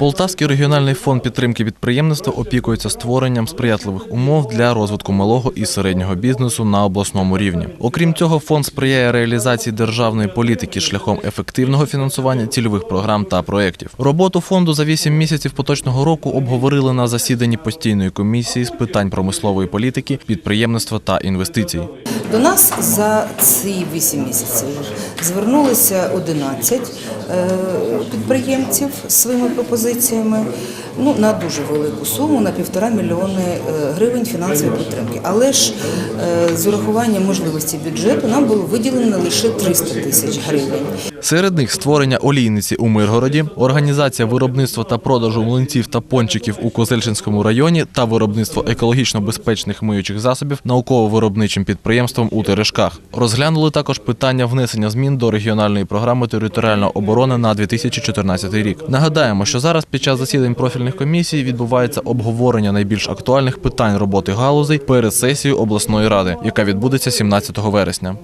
Полтавський регіональний фонд підтримки підприємництва опікується створенням сприятливих умов для розвитку малого і середнього бізнесу на обласному рівні. Окрім цього, фонд сприяє реалізації державної політики шляхом ефективного фінансування цільових програм та проєктів. Роботу фонду за 8 місяців поточного року обговорили на засіданні постійної комісії з питань промислової політики, підприємництва та інвестицій. До нас за ці 8 місяців звернулися 11 е, підприємців своїми пропозиціями ну, на дуже велику суму, на півтора мільйони е, гривень фінансової підтримки. Але ж е, з урахуванням можливості бюджету нам було виділено лише 300 тисяч гривень. Серед них створення олійниці у Миргороді, організація виробництва та продажу млинців та пончиків у Козельчинському районі та виробництво екологічно безпечних миючих засобів науково-виробничим підприємством у Терешках. Розглянули також питання внесення змін до регіональної програми територіальної оборони на 2014 рік. Нагадаємо, що зараз під час засідань профільних комісій відбувається обговорення найбільш актуальних питань роботи галузей перед сесією обласної ради, яка відбудеться 17 вересня.